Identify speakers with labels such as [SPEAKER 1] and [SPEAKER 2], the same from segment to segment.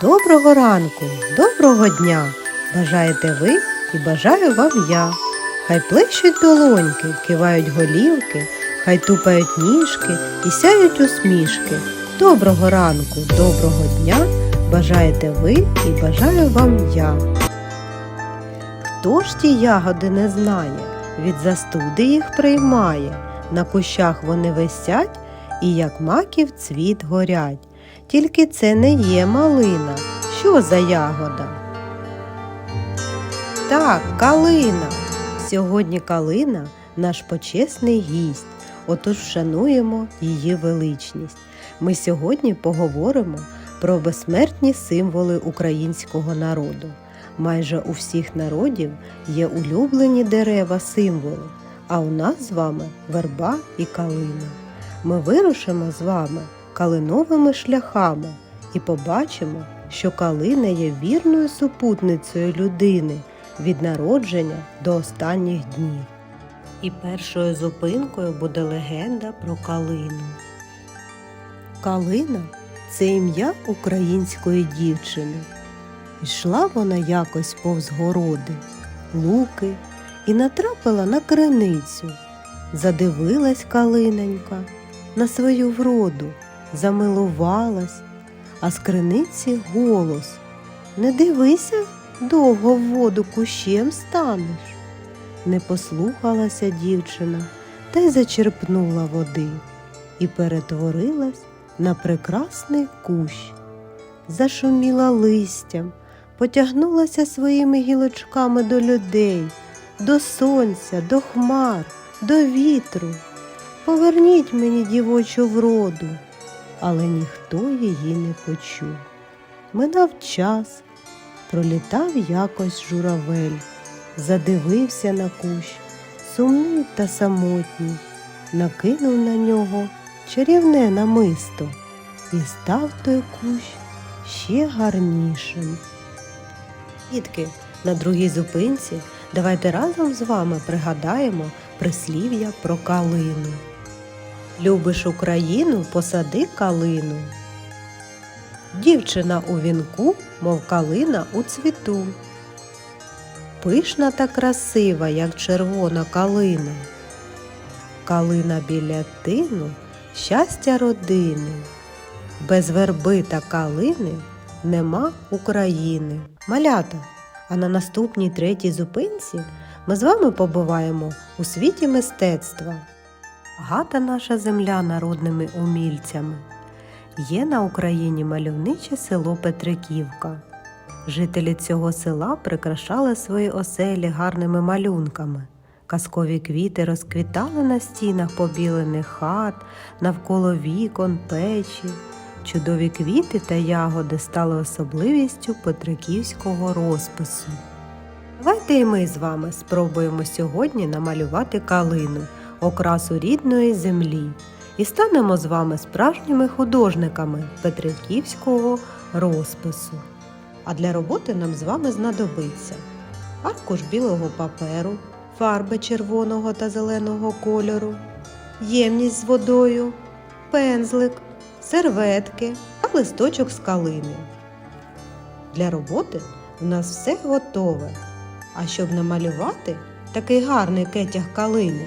[SPEAKER 1] Доброго ранку, доброго дня! Бажаєте ви і бажаю вам я. Хай плещуть долоньки, кивають голівки, хай тупають ніжки і сяють усмішки. Доброго ранку, доброго дня! Бажаєте ви і бажаю вам я. Хто ж ті ягоди не знає, від застуди їх приймає, на кущах вони висять і як маків цвіт горять. Тільки це не є малина. Що за ягода? Так, калина. Сьогодні калина наш почесний гість. Отож вшануємо її величність. Ми сьогодні поговоримо про безсмертні символи українського народу. Майже у всіх народів є улюблені дерева символи, а у нас з вами верба і калина. Ми вирушимо з вами калиновими шляхами і побачимо, що калина є вірною супутницею людини від народження до останніх днів. І першою зупинкою буде легенда про калину. Калина це ім'я української дівчини. Йшла вона якось повз городи, луки і натрапила на криницю. Задивилась калиненька на свою вроду, замилувалась, а з криниці голос Не дивися, довго в воду кущем станеш. Не послухалася дівчина та й зачерпнула води і перетворилась на прекрасний кущ. Зашуміла листям, потягнулася своїми гілочками до людей, до сонця, до хмар, до вітру. Поверніть мені дівочу вроду, але ніхто її не почув. Минав час, пролітав якось журавель, задивився на кущ, сумний та самотній, накинув на нього чарівне намисто і став той кущ ще гарнішим. Дітки, на другій зупинці давайте разом з вами пригадаємо прислів'я про калину. Любиш Україну, посади калину. Дівчина у вінку, мов калина у цвіту. Пишна та красива, як червона калина. Калина біля тину, щастя родини. Без верби та калини нема України. Малята, а на наступній третій зупинці ми з вами побуваємо у світі мистецтва. Багата наша земля народними умільцями. Є на Україні мальовниче село Петриківка. Жителі цього села прикрашали свої оселі гарними малюнками. Казкові квіти розквітали на стінах побілених хат, навколо вікон, печі. Чудові квіти та ягоди стали особливістю петриківського розпису. Давайте і ми з вами спробуємо сьогодні намалювати калину, окрасу рідної землі, і станемо з вами справжніми художниками петриківського розпису. А для роботи нам з вами знадобиться аркуш білого паперу, фарби червоного та зеленого кольору, ємність з водою, пензлик, серветки та листочок з калини. Для роботи в нас все готове. А щоб намалювати такий гарний кетяг калини,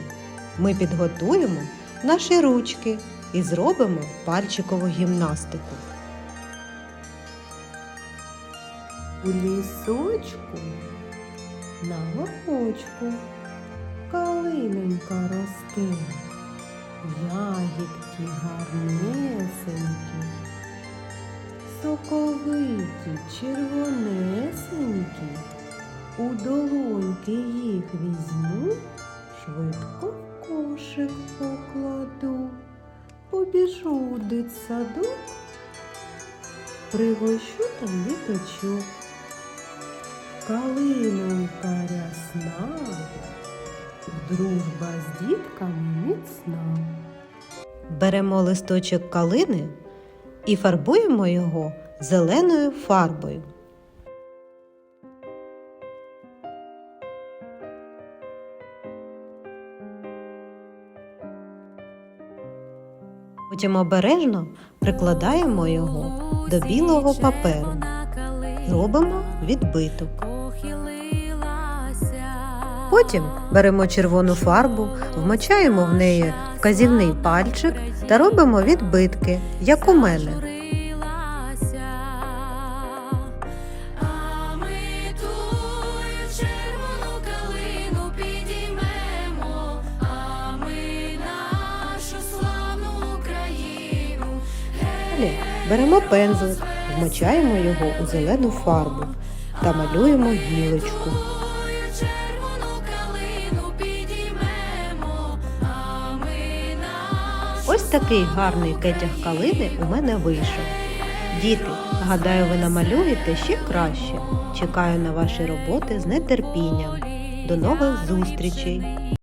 [SPEAKER 1] ми підготуємо наші ручки і зробимо пальчикову гімнастику. У лісочку на горбочку калинонька росте, ягідки гарнесенькі, соковиті, червонесенькі. У долоньки їх візьму, швидко в кошик покладу, побіжу у дитсадок, пригощу там діточок. Калинонька рясна, дружба з дітками міцна. Беремо листочок калини і фарбуємо його зеленою фарбою. Потім обережно прикладаємо його до білого паперу. робимо відбиток. Потім беремо червону фарбу, вмочаємо в неї вказівний пальчик та робимо відбитки, як у мене. Беремо пензлик, вмочаємо його у зелену фарбу та малюємо гілочку. Ось такий гарний кетяг калини у мене вийшов. Діти, гадаю, ви намалюєте ще краще. Чекаю на ваші роботи з нетерпінням. До нових зустрічей!